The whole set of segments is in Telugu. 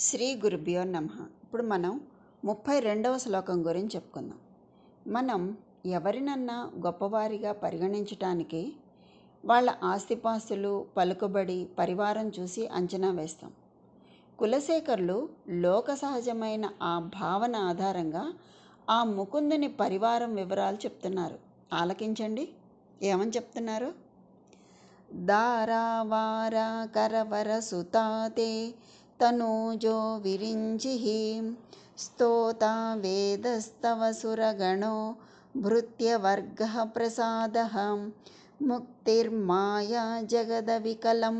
శ్రీ గురుభ్యో నమ. ఇప్పుడు మనం ముప్పై రెండవ శ్లోకం గురించి చెప్పుకుందాం. మనం ఎవరినన్నా గొప్పవారిగా పరిగణించటానికి వాళ్ళ ఆస్తిపాస్తులు పలుకుబడి పరివారం చూసి అంచనా వేస్తాం. కులశేఖర్లు లోక సహజమైన ఆ భావన ఆధారంగా ఆ ముకుందుని పరివారం వివరాలు చెప్తున్నారు. ఆలకించండి. ఏమని చెప్తున్నారు? దారావార కరవర సుతాతే తనూజో విరించి స్తోత వేదస్తవ సురగణో భృత్యవర్గ ప్రసాద. ముక్తిర్మాయా జగదవికలం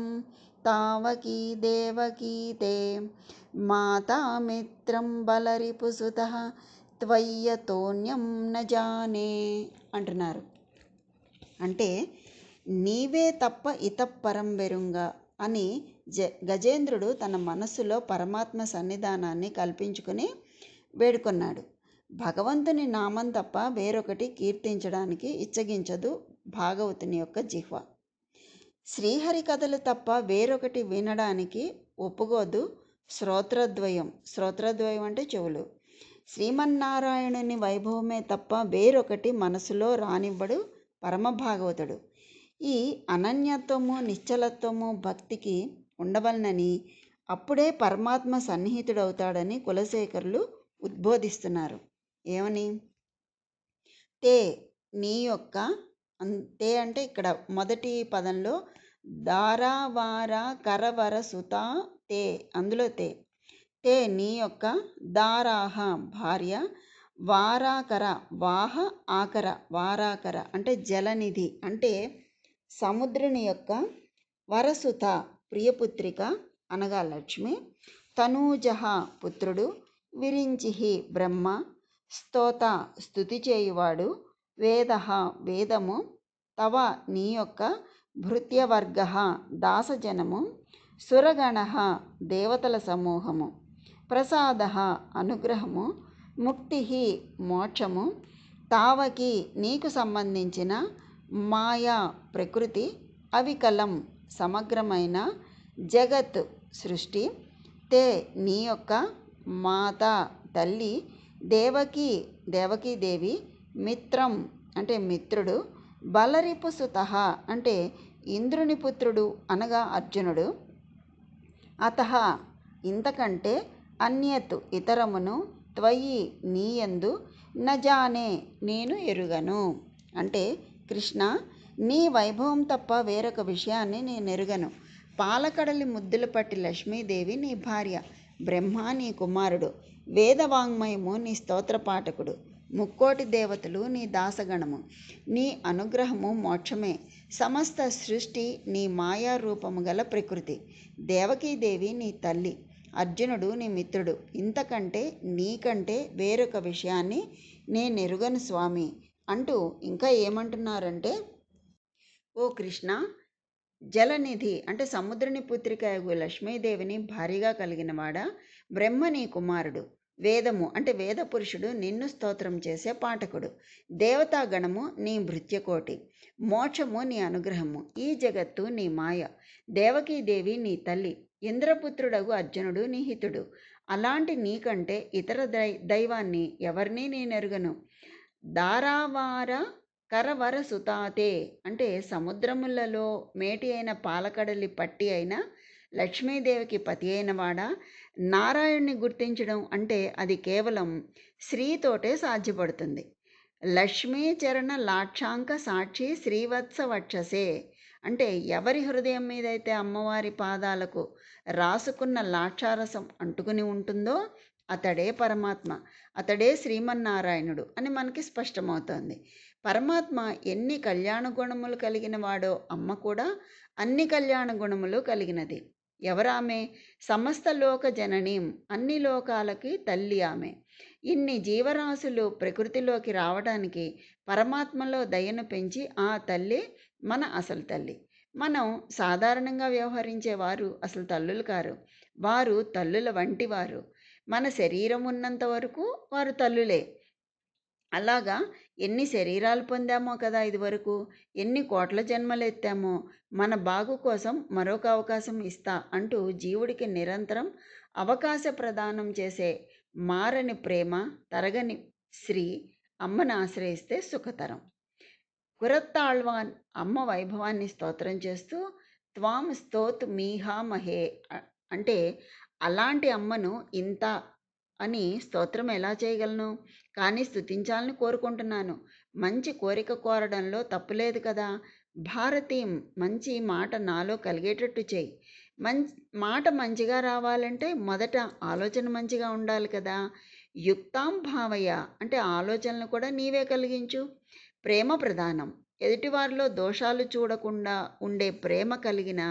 తావకీ దేవకీ తే మాతామిత్రం బలరిపుసుత త్వయ్యతోన్యం న జానే అంటున్నారు. అంటే నీవే తప్ప ఇతపరం వెరుంగా అని జ గజేంద్రుడు తన మనస్సులో పరమాత్మ సన్నిధానాన్ని కల్పించుకుని వేడుకొన్నాడు. భగవంతుని నామం తప్ప వేరొకటి కీర్తించడానికి ఇచ్చగించదు భాగవతుని యొక్క జిహ్వ. శ్రీహరి కథలు తప్ప వేరొకటి వినడానికి ఒప్పుకోదు శ్రోత్రద్వయం. శ్రోత్రద్వయం అంటే చెవులు. శ్రీమన్నారాయణుని వైభవమే తప్ప వేరొకటి మనసులో రానివ్వడు పరమభాగవతుడు. ఈ అనన్యత్వము నిశ్చలత్వము భక్తికి ఉండవలనని అప్పుడే పరమాత్మ సన్నిహితుడవుతాడని కులశేఖరులు ఉద్బోధిస్తున్నారు. ఏమని? తే నీ యొక్క తే అంటే ఇక్కడ మొదటి పదంలో దారావార కరవర సుత తే అందులో తే. తే నీ యొక్క దారాహ భార్య వారాకర వాహ ఆకర వారాకర అంటే జలనిధి అంటే సముద్రుని యొక్క వరసుత ప్రియపుత్రిక అనగా లక్ష్మి. తనూజహ పుత్రుడు విరించిహి బ్రహ్మ. స్తోత స్థుతి చేయువాడు వేద వేదము. తవ నీ యొక్క భృత్యవర్గ దాసజనము. సురగణ దేవతల సమూహము. ప్రసాద అనుగ్రహము. ముక్తి మోక్షము. తావకి నీకు సంబంధించిన మాయా ప్రకృతి అవికలం సమగ్రమైన జగత్ సృష్టి. తే నీ యొక్క మాత తల్లి దేవకి దేవకీదేవి మిత్రం అంటే మిత్రుడు బలరిపు సుత అంటే ఇంద్రుని పుత్రుడు అనగా అర్జునుడు. అత ఇంతకంటే అన్యత్ ఇతరమును త్వయి నీయందు నజానే నేను ఎరుగను. అంటే కృష్ణ నీ వైభవం తప్ప వేరొక విషయాన్ని నేను ఎరుగను. పాలకడలి ముద్దులు పట్టి లక్ష్మీదేవి నీ భార్య బ్రహ్మ నీ కుమారుడు వేదవాంగ్మయము నీ స్తోత్ర పాఠకుడు ముక్కోటి దేవతలు నీ దాసగణము. నీ అనుగ్రహము మోక్షమే. సమస్త సృష్టి నీ మాయా రూపము గల ప్రకృతి. దేవకీదేవి నీ తల్లి అర్జునుడు నీ మిత్రుడు. ఇంతకంటే నీకంటే వేరొక విషయాన్ని నేనెరుగను స్వామి. అంటూ ఇంకా ఏమంటున్నారంటే ఓ కృష్ణ జలనిధి అంటే సముద్రుని పుత్రిక లక్ష్మీదేవిని భారీగా కలిగినవాడ? బ్రహ్మ నీ కుమారుడు వేదము అంటే వేద పురుషుడు నిన్ను స్తోత్రం చేసే పాఠకుడు. దేవతాగణము నీ భృత్యకోటి మోక్షము నీ అనుగ్రహము. ఈ జగత్తు నీ మాయ. దేవకీదేవి నీ తల్లి ఇంద్రపుత్రుడగు అర్జునుడు నీ హితుడు. అలాంటి నీకంటే ఇతర దై దైవాన్ని ఎవరినీ నేనెరుగను? దారావార కరవర సుతాతే. అంటే సముద్రములలో మేటి అయిన పాలకడలి పట్టి అయిన లక్ష్మీదేవికి పతి అయినవాడా నారాయణ్ణి గుర్తించడం అంటే అది కేవలం శ్రీతోటే సాధ్యపడుతుంది. లక్ష్మీ చరణ లాక్షాంక సాక్షి శ్రీవత్స వక్షసే. అంటే ఎవరి హృదయం మీదైతే అమ్మవారి పాదాలకు రాసుకున్న లాక్షారసం అంటుకుని ఉంటుందో అతడే పరమాత్మ అతడే శ్రీమన్నారాయణుడు అని మనకి స్పష్టమవుతోంది. పరమాత్మ ఎన్ని కళ్యాణ గుణములు కలిగిన వాడో అమ్మ కూడా అన్ని కళ్యాణ గుణములు కలిగినది. ఎవరామె? సమస్త లోక జననీం అన్ని లోకాలకి తల్లి ఆమె. ఇన్ని జీవరాశులు ప్రకృతిలోకి రావడానికి పరమాత్మలో దయను పెంచి ఆ తల్లి మన అసలు తల్లి. మనం సాధారణంగా వ్యవహరించే వారు అసలు తల్లులు కారు. వారు తల్లుల వంటి వారు. మన శరీరం ఉన్నంత వరకు వారు తల్లులే. అలాగా ఎన్ని శరీరాలు పొందామో కదా ఇదివరకు ఎన్ని కోట్ల జన్మలు ఎత్తామో మన బాగు కోసం మరొక అవకాశం ఇస్తా అంటూ జీవుడికి నిరంతరం అవకాశ ప్రదానం చేసే మారని ప్రేమ తరగని శ్రీ అమ్మను ఆశ్రయిస్తే సుఖతరం. కురత్తాళ్వాన్ అమ్మ వైభవాన్ని స్తోత్రం చేస్తూ త్వాం స్తోత్ మీహా మహే అంటే అలాంటి అమ్మను ఇంత అని స్తోత్రం ఎలా చేయగలను? కానీ స్థుతించాలని కోరుకుంటున్నాను. మంచి కోరిక కోరడంలో తప్పులేదు కదా. భారతి మంచి మాట నాలో కలిగేటట్టు చేయి. మంచి మాట మంచిగా రావాలంటే మొదట ఆలోచన మంచిగా ఉండాలి కదా. యుక్తాం భావయ అంటే ఆలోచనలు కూడా నీవే కలిగించు. ప్రేమ ప్రధానం. ఎదుటివారిలో దోషాలు చూడకుండా ఉండే ప్రేమ కలిగిన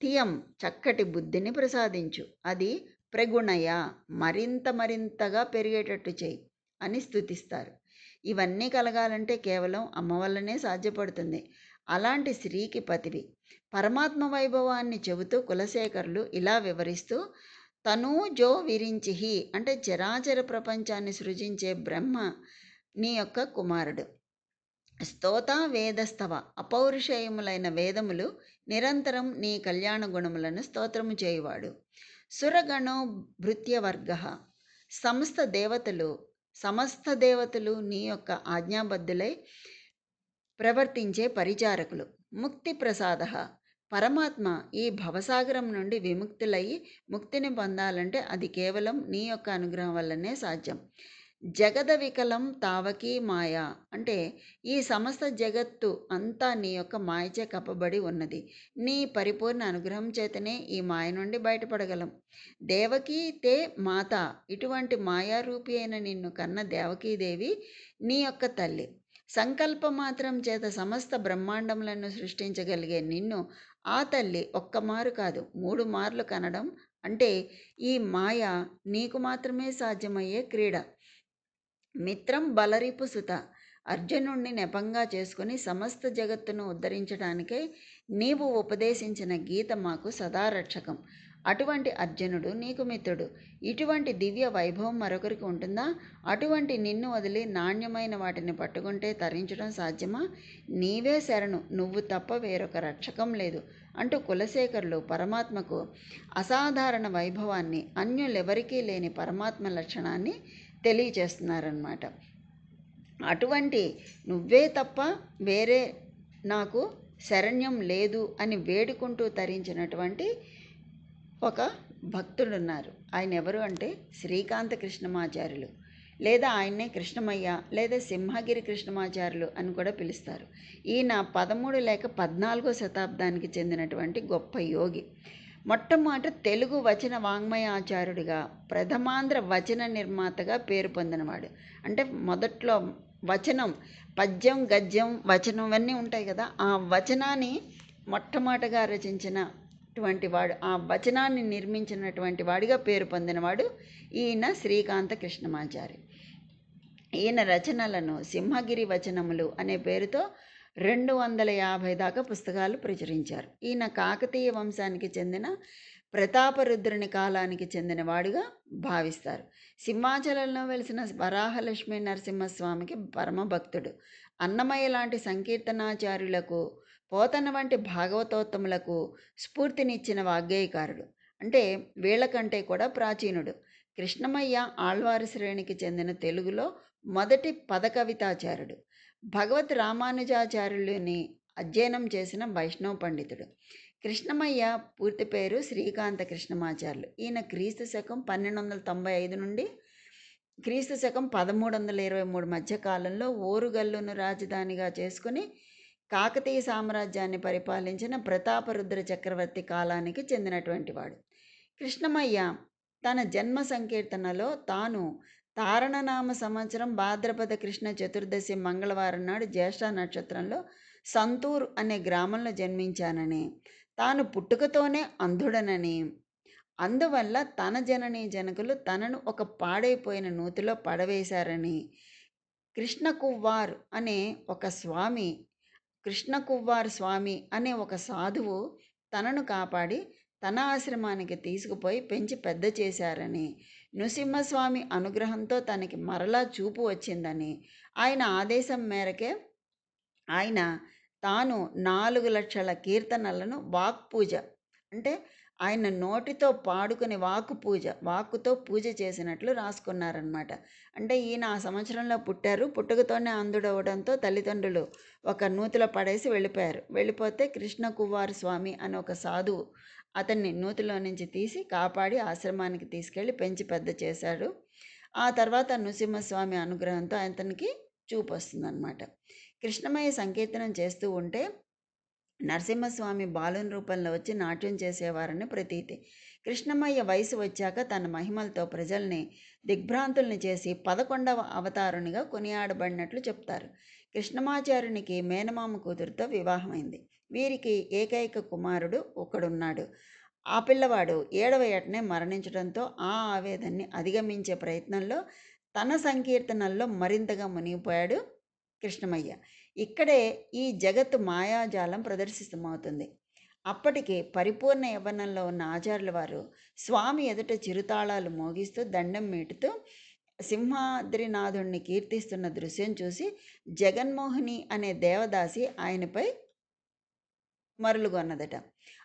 తియం చక్కటి బుద్ధిని ప్రసాదించు. అది ప్రగుణయ మరింత మరింతగా పెరిగేటట్టు చేయి అని స్థుతిస్తారు ఇవన్నీ కలగాలంటే కేవలం అమ్మ వల్లనే సాధ్యపడుతుంది. అలాంటి స్త్రీకి పతివి. పరమాత్మ వైభవాన్ని చెబుతూ కులశేఖరులు ఇలా వివరిస్తూ తను జో విరించిహి అంటే చరాచర ప్రపంచాన్ని సృజించే బ్రహ్మ నీ యొక్క కుమారుడు. స్తోత వేదస్తవ. అపౌరుషేయములైన వేదములు నిరంతరం నీ కళ్యాణ గుణములను స్తోత్రము చేయువాడు. సురగణో భృత్యవర్గ. సమస్త దేవతలు సమస్త దేవతలు నీ యొక్క ఆజ్ఞాబద్ధులై ప్రవర్తించే పరిచారకులు. ముక్తి ప్రసాద. పరమాత్మ ఈ భవసాగరం నుండి విముక్తులయ్యి ముక్తిని పొందాలంటే అది కేవలం నీ యొక్క అనుగ్రహం వల్లనే సాధ్యం. జగద వికలం తావకీ మాయ. అంటే ఈ సమస్త జగత్తు అంతా నీ యొక్క మాయచే కప్పబడి ఉన్నది. నీ పరిపూర్ణ అనుగ్రహం చేతనే ఈ మాయ నుండి బయటపడగలం. దేవకీ తే మాత. ఇటువంటి మాయారూపి అయిన నిన్ను కన్న దేవకీదేవి నీ యొక్క తల్లి. సంకల్ప మాత్రం చేత సమస్త బ్రహ్మాండములను సృష్టించగలిగే నిన్ను ఆ తల్లి ఒక్క మారు కాదు మూడు మార్లు కనడం. అంటే ఈ మాయ నీకు మాత్రమే సాధ్యమయ్యే క్రీడ. మిత్రం బలరిపు సుత. అర్జునుణ్ణి నెపంగా చేసుకుని సమస్త జగత్తును ఉద్ధరించడానికే నీవు ఉపదేశించిన గీత మాకు సదా రక్షకం. అటువంటి అర్జునుడు నీకు మిత్రుడు. ఇటువంటి దివ్య వైభవం మరొకరికి ఉంటుందా? అటువంటి నిన్ను వదిలి నాణ్యమైన వాటిని పట్టుకుంటే తరించడం సాధ్యమా? నీవే శరణు నువ్వు తప్ప వేరొక రక్షకం లేదు అంటూ కులశేఖరులు పరమాత్మకు అసాధారణ వైభవాన్ని అన్యులెవరికీ లేని పరమాత్మ లక్షణాన్ని తెలియచేస్తున్నారన్నమాట అటువంటి నువ్వే తప్ప వేరే నాకు శరణ్యం లేదు అని వేడుకుంటూ తరించినటువంటి ఒక భక్తుడున్నారు. ఆయన ఎవరు అంటే శ్రీకాంత కృష్ణమాచార్యులు లేదా ఆయన్నే కృష్ణమయ్య లేదా సింహగిరి కృష్ణమాచార్యులు అని కూడా పిలుస్తారు. ఈయన పదమూడు లేక పద్నాలుగో శతాబ్దానికి చెందినటువంటి గొప్ప యోగి. మొట్టమొదట తెలుగు వచన వాంగ్మయాచార్యుడిగా ప్రథమాంధ్ర వచన నిర్మాతగా పేరు పొందినవాడు. అంటే మొదట్లో వచనం పద్యం గద్యం వచనం ఇవన్నీ ఉంటాయి కదా ఆ వచనాన్ని మొట్టమొదటగా రచించినటువంటి వాడు ఆ వచనాన్ని నిర్మించినటువంటి వాడిగా పేరు పొందినవాడు ఈయన శ్రీకాంత కృష్ణమాచారి ఈయన రచనలను సింహగిరి వచనములు అనే పేరుతో రెండు వందల యాభై దాకా పుస్తకాలు ప్రచురించారు. ఈయన కాకతీయ వంశానికి చెందిన ప్రతాపరుద్రుని కాలానికి చెందినవాడుగా భావిస్తారు. సింహాచలంలో వెలిసిన వరాహలక్ష్మి నరసింహస్వామికి పరమభక్తుడు అన్నమయ్య లాంటి సంకీర్తనాచార్యులకు పోతన వంటి భాగవతోత్తములకు స్ఫూర్తినిచ్చిన వాగ్గేయకారుడు. అంటే వీళ్ళకంటే కూడా ప్రాచీనుడు. కృష్ణమయ్య ఆళ్వారి శ్రేణికి చెందిన తెలుగులో మొదటి పదకవితాచారుడు. భగవత్ రామానుజాచార్యులని అధ్యయనం చేసిన వైష్ణవ పండితుడు. కృష్ణమయ్య పూర్తి పేరు శ్రీకాంత కృష్ణమాచార్యులు. ఈయన క్రీస్తు శకం పన్నెండు వందల తొంభై ఐదు నుండి క్రీస్తు శకం పదమూడు వందల ఇరవై మూడు మధ్య కాలంలో ఓరుగల్లును రాజధానిగా చేసుకుని కాకతీయ సామ్రాజ్యాన్ని పరిపాలించిన ప్రతాపరుద్ర చక్రవర్తి కాలానికి చెందినటువంటి వాడు. కృష్ణమయ్య తన జన్మ సంకీర్తనలో తాను తారణనామ సంవత్సరం భాద్రపద కృష్ణ చతుర్దశి మంగళవారం నాడు జ్యేష్ఠ నక్షత్రంలో సంతూర్ అనే గ్రామంలో జన్మించానని. తాను పుట్టుకతోనే అంధుడనని. అందువల్ల తన జననీ జనకులు తనను ఒక పాడైపోయిన నూతిలో పడవేశారని. కృష్ణ కువ్వార్ అనే ఒక స్వామి కృష్ణ కువ్వార్ స్వామి అనే ఒక సాధువు తనను కాపాడి తన ఆశ్రమానికి తీసుకుపోయి పెంచి పెద్ద చేశారని. నృసింహస్వామి అనుగ్రహంతో తనకి మరలా చూపు వచ్చిందని ఆయన ఆదేశం మేరకే ఆయన తాను నాలుగు లక్షల కీర్తనలను వాక్ పూజ అంటే ఆయన నోటితో పాడుకుని వాక్కు పూజ వాక్కుతో పూజ చేసినట్లు రాసుకున్నారనమాట అంటే ఈయన ఆ సంవత్సరంలో పుట్టారు. పుట్టుకతోనే అందుడవడంతో తల్లిదండ్రులు ఒక నూతిలో పడేసి వెళ్ళిపోయారు. వెళ్ళిపోతే కృష్ణ కుమార్ స్వామి అని ఒక సాధువు అతన్ని నూతిలో నుంచి తీసి కాపాడి ఆశ్రమానికి తీసుకెళ్ళి పెంచి పెద్ద చేశాడు. ఆ తర్వాత నృసింహస్వామి అనుగ్రహంతో అతనికి చూపు వస్తుందన్నమాట. కృష్ణమయ్య సంకీర్తనం చేస్తూ ఉంటే నరసింహస్వామి బాలుని రూపంలో వచ్చి నాట్యం చేసేవారని ప్రతీతి. కృష్ణమయ్య వయసు వచ్చాక తన మహిమలతో ప్రజల్ని దిగ్భ్రాంతుల్ని చేసి పదకొండవ అవతారునిగా కొనియాడబడినట్లు చెప్తారు. కృష్ణమాచార్యునికి మేనమామ కూతురుతో వివాహమైంది. వీరికి ఏకైక కుమారుడు ఒకడున్నాడు. ఆ పిల్లవాడు ఏడవ ఏటనే మరణించడంతో ఆ ఆవేదన్ని అధిగమించే ప్రయత్నంలో తన సంకీర్తనల్లో మరింతగా మునిగిపోయాడు కృష్ణమయ్య. ఇక్కడే ఈ జగత్తు మాయాజాలం ప్రదర్శితమవుతుంది. అప్పటికే పరిపూర్ణ యవ్వనంలో ఉన్న ఆచార్యుల వారు స్వామి ఎదుట చిరుతాళాలు మోగిస్తూ దండం మీటుతూ సింహాద్రినాథుణ్ణి కీర్తిస్తున్న దృశ్యం చూసి జగన్మోహిని అనే దేవదాసి ఆయనపై మరులుగొన్నదట.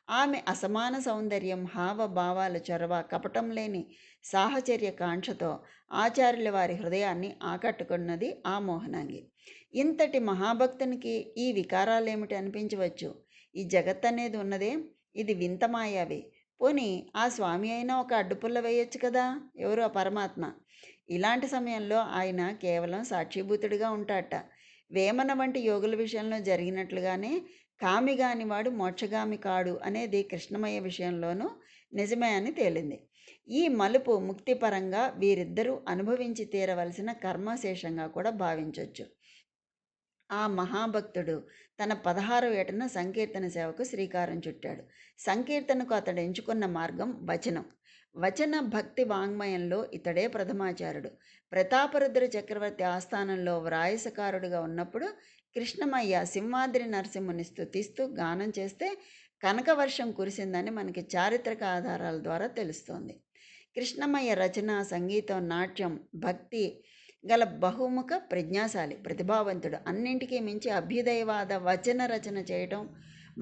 ఆమె అసమాన సౌందర్యం హావభావాల చొరవ కపటం లేని సాహచర్య కాంక్షతో ఆచార్యుల వారి హృదయాన్ని ఆకట్టుకున్నది ఆ మోహనాంగి. ఇంతటి మహాభక్తునికి ఈ వికారాలేమిటి అనిపించవచ్చు? ఈ జగత్ అనేది ఉన్నదే ఇది వింత మాయావి పోని ఆ స్వామి అయినా ఒక అడ్డుపుల్ల వేయొచ్చు కదా! ఎవరు ఆ పరమాత్మ? ఇలాంటి సమయంలో ఆయన కేవలం సాక్షిభూతుడిగా ఉంటాట వేమన వంటి యోగుల విషయంలో జరిగినట్లుగానే కామి వాడు మోక్షగామి కాడు అనేది కృష్ణమయ్య విషయంలోనూ నిజమే అని తేలింది. ఈ మలుపు ముక్తిపరంగా వీరిద్దరూ అనుభవించి తీరవలసిన కర్మశేషంగా కూడా భావించవచ్చు ఆ మహాభక్తుడు తన పదహారో ఏటన సంకీర్తన సేవకు శ్రీకారం చుట్టాడు. సంకీర్తనకు అతడు ఎంచుకున్న మార్గం వచనం. వచన భక్తి వాంగ్మయంలో ఇతడే ప్రథమాచార్యుడు ప్రతాపరుద్ర చక్రవర్తి ఆస్థానంలో వ్రాయసకారుడుగా ఉన్నప్పుడు కృష్ణమయ్య సింహాద్రి నరసింహుని స్థుతిస్తూ గానం చేస్తే కనకవర్షం కురిసిందని మనకి చారిత్రక ఆధారాల ద్వారా తెలుస్తోంది. కృష్ణమయ్య రచన సంగీతం నాట్యం భక్తి గల బహుముఖ ప్రజ్ఞాశాలి ప్రతిభావంతుడు. అన్నింటికీ మించి అభ్యుదయవాద వచన రచన చేయడం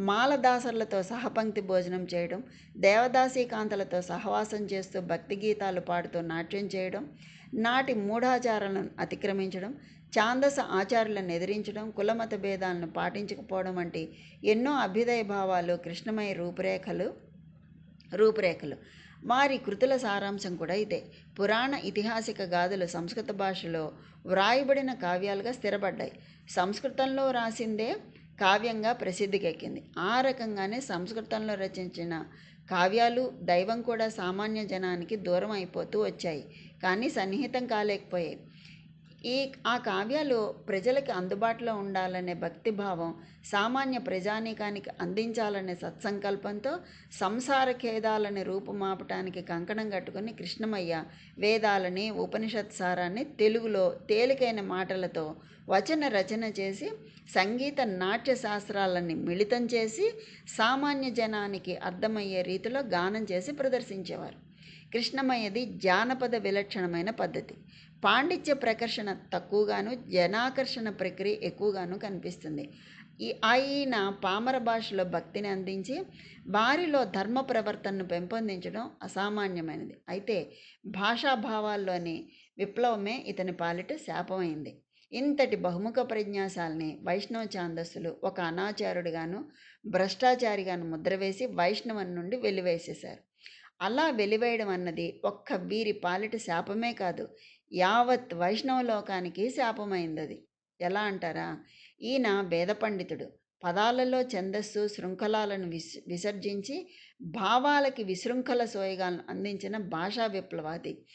మాలదాసర్లతో సహపంక్తి భోజనం చేయడం దేవదాసీ కాంతలతో సహవాసం చేస్తూ భక్తి గీతాలు పాడుతూ నాట్యం చేయడం నాటి మూఢాచారాలను అతిక్రమించడం ఛాందస ఆచారులను ఎదిరించడం కులమత భేదాలను పాటించకపోవడం వంటి ఎన్నో అభ్యుదయ భావాలు కృష్ణమయ రూపురేఖలు రూపురేఖలు. వారి కృతుల సారాంశం కూడా ఇదే. పురాణ ఇతిహాసిక గాథలు సంస్కృత భాషలో వ్రాయబడిన కావ్యాలుగా స్థిరపడ్డాయి. సంస్కృతంలో రాసిందే కావ్యంగా ప్రసిద్ధికెక్కింది. ఆ రకంగానే సంస్కృతంలో రచించిన కావ్యాలు దైవం కూడా సామాన్య జనానికి దూరం అయిపోతూ వచ్చాయి. కానీ సన్నిహితం కాలేకపోయాయి. ఈ ఆ కావ్యాలు ప్రజలకి అందుబాటులో ఉండాలనే భక్తిభావం సామాన్య ప్రజానీకానికి అందించాలనే సత్సంకల్పంతో సంసార ఖేదాలని రూపుమాపటానికి కంకణం కట్టుకుని కృష్ణమయ్య వేదాలని ఉపనిషత్ సారాన్ని తెలుగులో తేలికైన మాటలతో వచన రచన చేసి సంగీత నాట్య శాస్త్రాలని మిళితం చేసి సామాన్య జనానికి అర్థమయ్యే రీతిలో గానం చేసి ప్రదర్శించేవారు. కృష్ణమయ్యది జానపద విలక్షణమైన పద్ధతి. పాండిత్య ప్రకర్షణ తక్కువగాను జనాకర్షణ ప్రక్రియ ఎక్కువగాను కనిపిస్తుంది. ఈ ఆయన పామర భాషలో భక్తిని అందించి వారిలో ధర్మ ప్రవర్తనను పెంపొందించడం అసామాన్యమైనది. అయితే భాషాభావాల్లోని విప్లవమే ఇతని పాలిట శాపమైంది. ఇంతటి బహుముఖ ప్రజ్ఞాశాలని వైష్ణవ ఛాందస్సులు ఒక అనాచారుడిగాను భ్రష్టాచారిగాను ముద్రవేసి వైష్ణవం నుండి వెలివేసేశారు. అలా వెలివేయడం అన్నది ఒక్క వీరి పాలిట శాపమే కాదు యావత్ వైష్ణవ లోకానికి ఎలా అంటారా? ఈయన భేద పండితుడు. పదాలలో ఛందస్సు శృంఖలాలను విస్ విసర్జించి భావాలకి విశృంఖల సోయగాలను అందించిన భాషా విప్లవాది.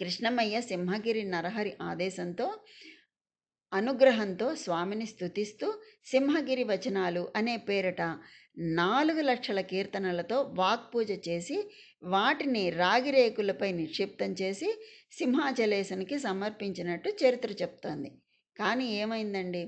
కృష్ణమయ్య సింహగిరి నరహరి ఆదేశంతో అనుగ్రహంతో స్వామిని స్థుతిస్తూ సింహగిరి వచనాలు అనే పేరిట నాలుగు లక్షల కీర్తనలతో వాక్పూజ చేసి వాటిని రాగిరేకులపై నిక్షిప్తం చేసి సింహాచలేశనికి సమర్పించినట్టు చరిత్ర చెప్తోంది. కానీ ఏమైందండి?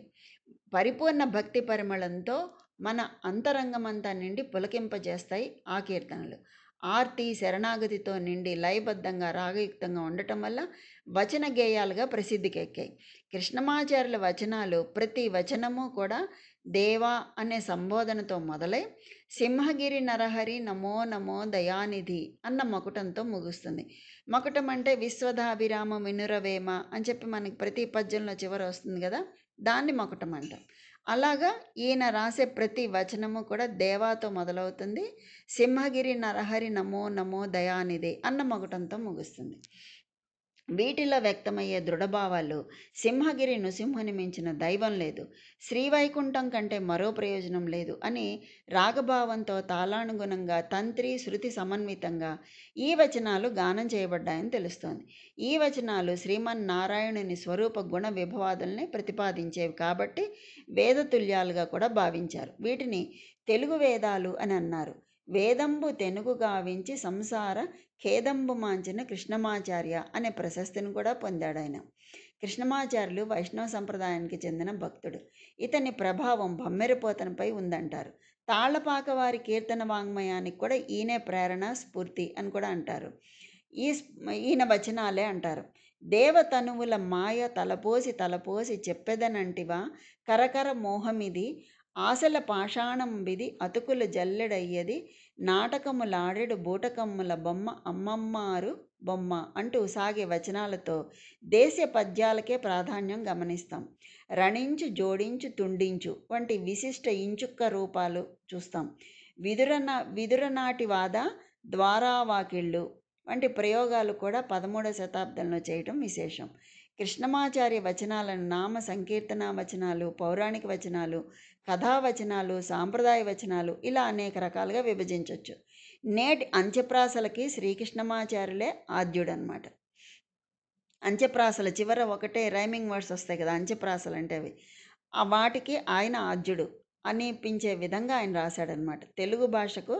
పరిపూర్ణ భక్తి పరిమళంతో మన అంతరంగమంతా నిండి పులకింపజేస్తాయి ఆ కీర్తనలు. ఆర్తి శరణాగతితో నిండి లయబద్ధంగా రాగయుక్తంగా ఉండటం వల్ల వచన గేయాలుగా ప్రసిద్ధికెక్కాయి. కృష్ణమాచార్యుల వచనాలు ప్రతి వచనము కూడా దేవా అనే సంబోధనతో మొదలై సింహగిరి నరహరి నమో నమో దయానిధి అన్న మకుటంతో ముగుస్తుంది. మకుటం అంటే విశ్వధాభిరామ వినురవేమ అని చెప్పి మనకి ప్రతి పద్యంలో చివర వస్తుంది కదా? దాన్ని మకుటం అంటాం. అలాగా ఈయన రాసే ప్రతి వచనము కూడా దేవాతో మొదలవుతుంది. సింహగిరి నరహరి నమో నమో దయానిధి అన్న మకుటంతో ముగుస్తుంది. వీటిలో వ్యక్తమయ్యే దృఢభావాలు సింహగిరి నృసింహుని మించిన దైవం లేదు. శ్రీవైకుంఠం కంటే మరో ప్రయోజనం లేదు అని రాగభావంతో తాళానుగుణంగా తంత్రి శృతి సమన్వితంగా ఈ వచనాలు గానం చేయబడ్డాయని తెలుస్తోంది. ఈ వచనాలు శ్రీమన్నారాయణుని స్వరూప గుణ విభవాదుల్ని ప్రతిపాదించేవి కాబట్టి వేదతుల్యాలుగా కూడా భావించారు. వీటిని తెలుగు వేదాలు అని అన్నారు. వేదంబు తెనుగు గావించి సంసార ఖేదంబు కృష్ణమాచార్య అనే ప్రశస్తిని కూడా పొందాడు ఆయన కృష్ణమాచార్యులు వైష్ణవ సంప్రదాయానికి చెందిన భక్తుడు. ఇతని ప్రభావం బమ్మెరిపోతనపై ఉందంటారు. తాళ్ళపాక వారి కీర్తన వాంగ్మయానికి కూడా ఈయనే ప్రేరణ స్ఫూర్తి అని కూడా అంటారు. ఈ ఈయన వచనాలే అంటారు. దేవతనువుల మాయ తలపోసి తలపోసి చెప్పెదనంటివా? కరకర మోహమిది ఆశల పాషాణం బిది అతుకుల జల్లెడయ్యది నాటకములాడెడు బూటకమ్ముల బొమ్మ అమ్మమ్మారు బొమ్మ అంటూ సాగే వచనాలతో దేశ పద్యాలకే ప్రాధాన్యం గమనిస్తాం. రణించు జోడించు తుండించు వంటి విశిష్ట ఇంచుక్క రూపాలు చూస్తాం. విదురన విదురనాటి వాద ద్వారావాకిళ్ళు వంటి ప్రయోగాలు కూడా పదమూడవ శతాబ్దంలో చేయటం విశేషం. కృష్ణమాచార్య వచనాలను నామ సంకీర్తన వచనాలు పౌరాణిక వచనాలు కథావచనాలు సాంప్రదాయ వచనాలు ఇలా అనేక రకాలుగా విభజించవచ్చు నేటి అంత్యప్రాసలకి శ్రీకృష్ణమాచార్యులే ఆద్యుడనమాట అంత్యప్రాసల చివర ఒకటే రైమింగ్ వర్డ్స్ వస్తాయి కదా అంత్యప్రాసలు అంటే అవి. వాటికి ఆయన ఆద్యుడు అనిపించే విధంగా ఆయన రాశాడనమాట తెలుగు భాషకు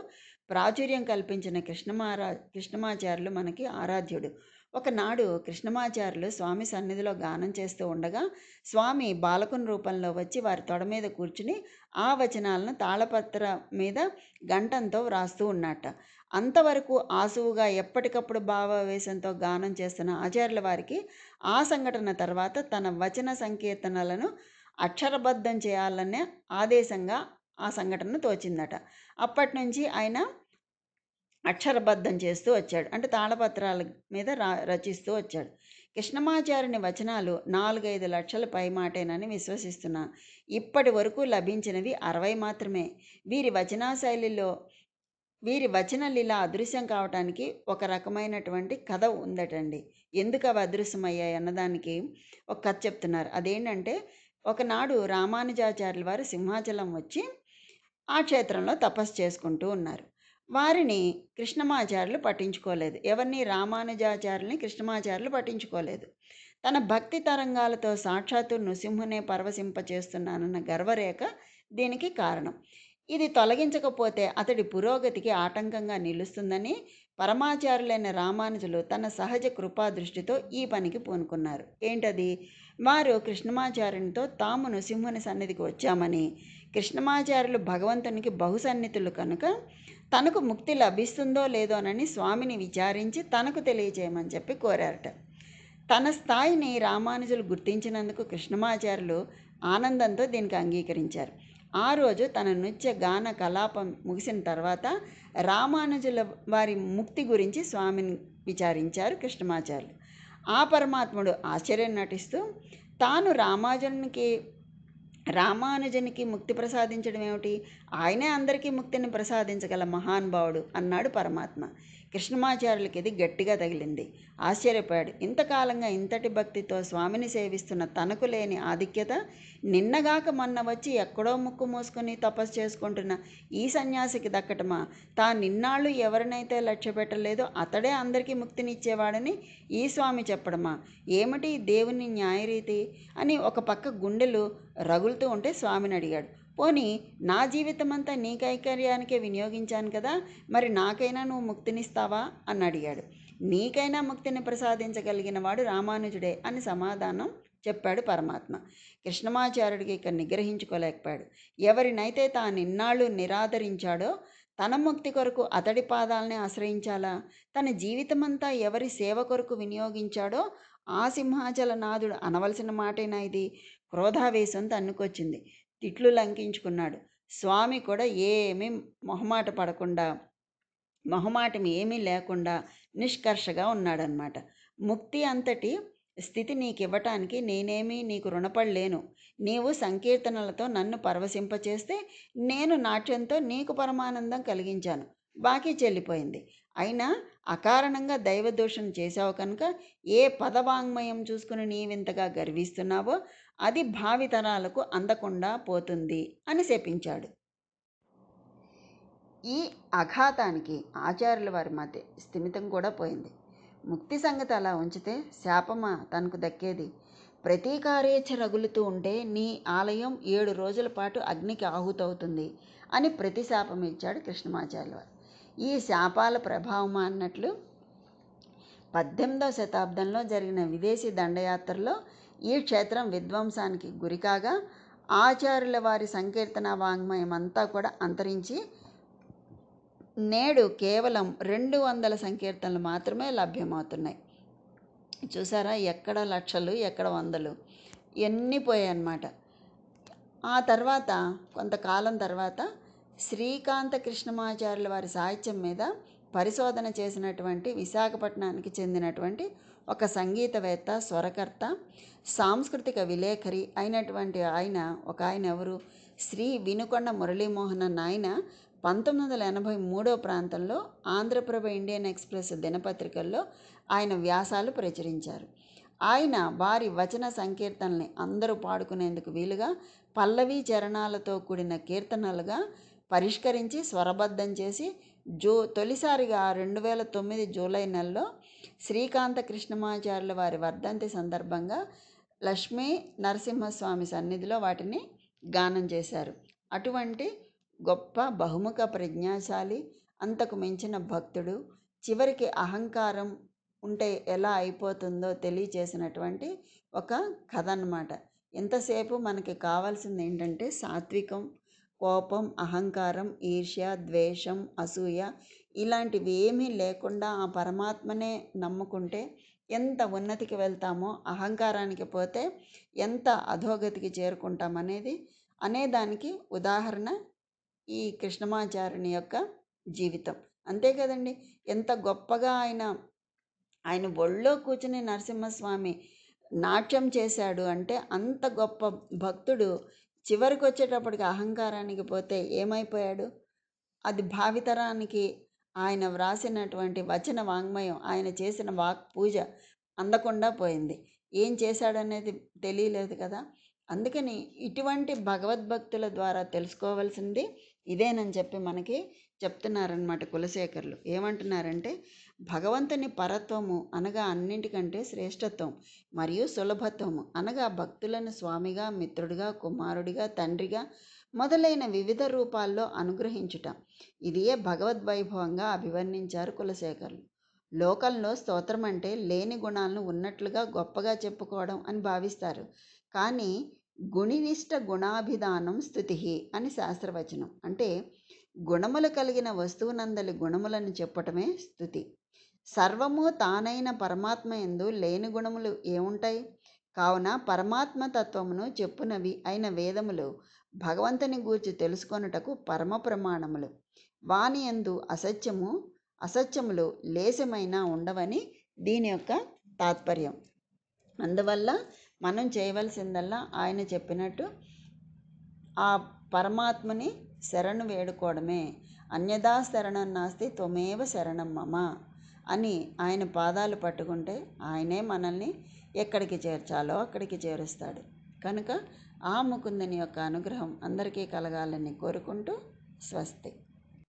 ప్రాచుర్యం కల్పించిన కృష్ణమారా కృష్ణమాచార్యులు మనకి ఆరాధ్యుడు. ఒకనాడు కృష్ణమాచార్యులు స్వామి సన్నిధిలో గానం చేస్తూ ఉండగా స్వామి బాలకుని రూపంలో వచ్చి వారి తొడ మీద కూర్చుని ఆ వచనాలను తాళపత్ర మీద గంటంతో వ్రాస్తూ ఉన్నట్ట అంతవరకు ఆసువుగా ఎప్పటికప్పుడు భావావేశంతో గానం చేస్తున్న ఆచార్యుల వారికి ఆ సంఘటన తర్వాత తన వచన సంకీర్తనలను అక్షరబద్ధం చేయాలనే ఆదేశంగా ఆ సంఘటన తోచిందట. అప్పటి నుంచి ఆయన అక్షరబద్ధం చేస్తూ వచ్చాడు. అంటే తాళపత్రాల మీద రా రచిస్తూ వచ్చాడు. కృష్ణమాచార్యుని వచనాలు నాలుగైదు లక్షల పైమాటేనని విశ్వసిస్తున్నా. ఇప్పటి వరకు లభించినవి అరవై మాత్రమే. వీరి వచనా శైలిలో వీరి వచనాలు ఇలా అదృశ్యం కావటానికి ఒక రకమైనటువంటి కథ ఉందటండి. ఎందుకు అవి అదృశ్యమయ్యాయి అన్నదానికి ఒక కథ చెప్తున్నారు. అదేంటంటే ఒకనాడు రామానుజాచార్యుల వారు సింహాచలం వచ్చి ఆ క్షేత్రంలో తపస్సు చేసుకుంటూ ఉన్నారు. వారిని కృష్ణమాచార్యులు పట్టించుకోలేదు. ఎవరిని రామానుజాచార్యుల్ని కృష్ణమాచార్యులు పట్టించుకోలేదు. తన భక్తి తరంగాలతో సాక్షాత్తు నృసింహునే పరవశింపచేస్తున్నానన్న గర్వరేఖ దీనికి కారణం. ఇది తొలగించకపోతే అతడి పురోగతికి ఆటంకంగా నిలుస్తుందని పరమాచారులైన రామానుజులు తన సహజ కృపా దృష్టితో ఈ పనికి పూనుకున్నారు. ఏంటది? వారు కృష్ణమాచార్యునితో తాము నృసింహుని సన్నిధికి వచ్చామని కృష్ణమాచార్యులు భగవంతునికి బహుసన్నితులు కనుక తనకు ముక్తి లభిస్తుందో లేదోనని స్వామిని విచారించి తనకు తెలియజేయమని చెప్పి కోరారట. తన స్థాయిని రామానుజులు గుర్తించినందుకు కృష్ణమాచార్యులు ఆనందంతో దీనికి అంగీకరించారు. ఆ రోజు తన నృత్య గాన కలాపం ముగిసిన తర్వాత రామానుజుల వారి ముక్తి గురించి స్వామిని విచారించారు కృష్ణమాచార్యులు. ఆ పరమాత్ముడు ఆశ్చర్యం నటిస్తూ తాను రామానుజునికి రామానుజునికి ముక్తి ప్రసాదించడం ఏమిటి? ఆయనే అందరికీ ముక్తిని ప్రసాదించగల మహానుభావుడు అన్నాడు పరమాత్మ. కృష్ణమాచార్యులకి ఇది గట్టిగా తగిలింది. ఆశ్చర్యపోయాడు. ఇంతకాలంగా ఇంతటి భక్తితో స్వామిని సేవిస్తున్న తనకు లేని ఆధిక్యత నిన్నగాక మొన్న వచ్చి ఎక్కడో ముక్కు మూసుకుని తపస్సు చేసుకుంటున్న ఈ సన్యాసికి దక్కటమా? తా నిన్నాళ్ళు ఎవరినైతే లక్ష్య పెట్టలేదో అతడే అందరికీ ముక్తినిచ్చేవాడని ఈ స్వామి చెప్పడమా? ఏమిటి దేవుని న్యాయరీతి? అని ఒక పక్క గుండెలు రగులుతూ ఉంటే స్వామిని అడిగాడు. పోనీ నా జీవితం అంతా నీ కైకర్యానికే వినియోగించాను కదా మరి నాకైనా నువ్వు ముక్తినిస్తావా? అని అడిగాడు. నీకైనా ముక్తిని ప్రసాదించగలిగిన వాడు రామానుజుడే అని సమాధానం చెప్పాడు పరమాత్మ. కృష్ణమాచార్యుడికి ఇక నిగ్రహించుకోలేకపోయాడు. ఎవరినైతే తాను ఇన్నాళ్ళు నిరాదరించాడో తన ముక్తి కొరకు అతడి పాదాలని ఆశ్రయించాలా? తన జీవితమంతా ఎవరి సేవ కొరకు వినియోగించాడో ఆ సింహాచల నాథుడు అనవలసిన మాటేనా ఇది? క్రోధావేశం తన్నుకొచ్చింది. తిట్లు లంకించుకున్నాడు. స్వామి కూడా ఏమీ మొహమాట పడకుండా మొహమాటం ఏమీ లేకుండా నిష్కర్షగా ఉన్నాడనమాట ముక్తి అంతటి స్థితి నీకు ఇవ్వటానికి నేనేమీ నీకు రుణపడలేను. నీవు సంకీర్తనలతో నన్ను పరవశింపచేస్తే నేను నాట్యంతో నీకు పరమానందం కలిగించాను. బాకీ చెల్లిపోయింది. అయినా అకారణంగా దైవదోషం చేశావు కనుక ఏ పదవాంగ్మయం చూసుకుని నీవింతగా గర్విస్తున్నావో అది భావితరాలకు అందకుండా పోతుంది అని శపించాడు. ఈ అఘాతానికి ఆచార్యుల వారి మధ్య స్థిమితం కూడా పోయింది. ముక్తి సంగతి అలా ఉంచితే శాపమా తనకు దక్కేది. ప్రతీకారేచ్ఛ రగులుతూ ఉంటే నీ ఆలయం ఏడు రోజుల పాటు అగ్నికి ఆహుతవుతుంది అని ప్రతి శాపం ఇచ్చాడు కృష్ణమాచార్యుల వారు. ఈ శాపాల ప్రభావం అన్నట్లు పద్దెనిమిదవ శతాబ్దంలో జరిగిన విదేశీ దండయాత్రలో ఈ క్షేత్రం విధ్వంసానికి గురికాగా ఆచార్యుల వారి సంకీర్తన వాంగ్మయం అంతా కూడా అంతరించి నేడు కేవలం రెండు వందల సంకీర్తనలు మాత్రమే లభ్యమవుతున్నాయి. చూసారా? ఎక్కడ లక్షలు ఎక్కడ వందలు? ఎన్ని పోయాయన్నమాట. ఆ తర్వాత కొంతకాలం తర్వాత శ్రీకాంత కృష్ణమాచార్యుల వారి సాహిత్యం మీద పరిశోధన చేసినటువంటి విశాఖపట్నానికి చెందినటువంటి ఒక సంగీతవేత్త స్వరకర్త సాంస్కృతిక విలేఖరి అయినటువంటి ఆయన ఒక ఆయన ఎవరు? శ్రీ వినుకొండ మురళీమోహన్ ఆయన పంతొమ్మిది వందల ఎనభై మూడో ప్రాంతంలో ఆంధ్రప్రభ ఇండియన్ ఎక్స్ప్రెస్ దినపత్రికల్లో ఆయన వ్యాసాలు ప్రచురించారు. ఆయన వారి వచన సంకీర్తనల్ని అందరూ పాడుకునేందుకు వీలుగా పల్లవి చరణాలతో కూడిన కీర్తనలుగా పరిష్కరించి స్వరబద్ధం చేసి జూ తొలిసారిగా రెండు వేల తొమ్మిది జూలై నెలలో శ్రీకాంత కృష్ణమాచార్యుల వారి వర్ధంతి సందర్భంగా లక్ష్మీ నరసింహస్వామి సన్నిధిలో వాటిని గానం చేశారు. అటువంటి గొప్ప బహుముఖ ప్రజ్ఞాశాలి అంతకు మించిన భక్తుడు చివరికి అహంకారం ఉంటే ఎలా అయిపోతుందో తెలియచేసినటువంటి ఒక కథ అన్నమాట ఎంతసేపు మనకి కావాల్సింది ఏంటంటే సాత్వికం కోపం అహంకారం ఈర్ష్య ద్వేషం అసూయ ఇలాంటివి ఏమీ లేకుండా ఆ పరమాత్మనే నమ్ముకుంటే ఎంత ఉన్నతికి వెళ్తామో అహంకారానికి పోతే ఎంత అధోగతికి చేరుకుంటామనేది అనేదానికి ఉదాహరణ ఈ కృష్ణమాచార్యుని యొక్క జీవితం. అంతే కదండి? ఎంత గొప్పగా ఆయన ఆయన ఒళ్ళో కూర్చుని నరసింహస్వామి నాట్యం చేశాడు అంటే అంత గొప్ప భక్తుడు చివరికి వచ్చేటప్పటికి అహంకారానికి పోతే ఏమైపోయాడు? అది భావితరానికి ఆయన వ్రాసినటువంటి వచన వాంగ్మయం ఆయన చేసిన వాక్ పూజ అందకుండా పోయింది. ఏం చేశాడనేది తెలియలేదు కదా? అందుకని ఇటువంటి భగవద్భక్తుల ద్వారా తెలుసుకోవాల్సింది ఇదేనని చెప్పి మనకి చెప్తున్నారనమాట కులశేఖరులు. ఏమంటున్నారంటే భగవంతుని పరత్వము అనగా అన్నింటికంటే శ్రేష్టత్వం మరియు సులభత్వము. అనగా భక్తులను స్వామిగా మిత్రుడిగా కుమారుడిగా తండ్రిగా మొదలైన వివిధ రూపాల్లో అనుగ్రహించుట. ఇదియే భగవద్వైభవంగా అభివర్ణించారు కులశేఖరులు. లోకంలో స్తోత్రం అంటే లేని గుణాలను ఉన్నట్లుగా గొప్పగా చెప్పుకోవడం అని భావిస్తారు. కానీ గుణినిష్ట గుణాభిధానం స్థుతి అని శాస్త్రవచనం. అంటే గుణములు కలిగిన వస్తువునందలి గుణములను చెప్పటమే స్థుతి సర్వము తానైన పరమాత్మ ఎందు లేని గుణములు ఏముంటాయి? కావున పరమాత్మ తత్వమును చెప్పునవి అయిన వేదములు భగవంతుని గూర్చి తెలుసుకొనుటకు పరమ ప్రమాణములు. వాని ఎందు అసత్యము అసత్యములు లేశమైనా ఉండవని దీని యొక్క తాత్పర్యం. అందువల్ల మనం చేయవలసిందల్లా ఆయన చెప్పినట్టు ఆ పరమాత్మని శరణు వేడుకోవడమే. అన్యదా శరణం నాస్తి త్వమేవ శరణం మమ అని ఆయన పాదాలు పట్టుకుంటే ఆయనే మనల్ని ఎక్కడికి చేర్చాలో అక్కడికి చేరుస్తాడు. కనుక ఆ ముకుందుని యొక్క అనుగ్రహం అందరికీ కలగాలని కోరుకుంటూ స్వస్తి.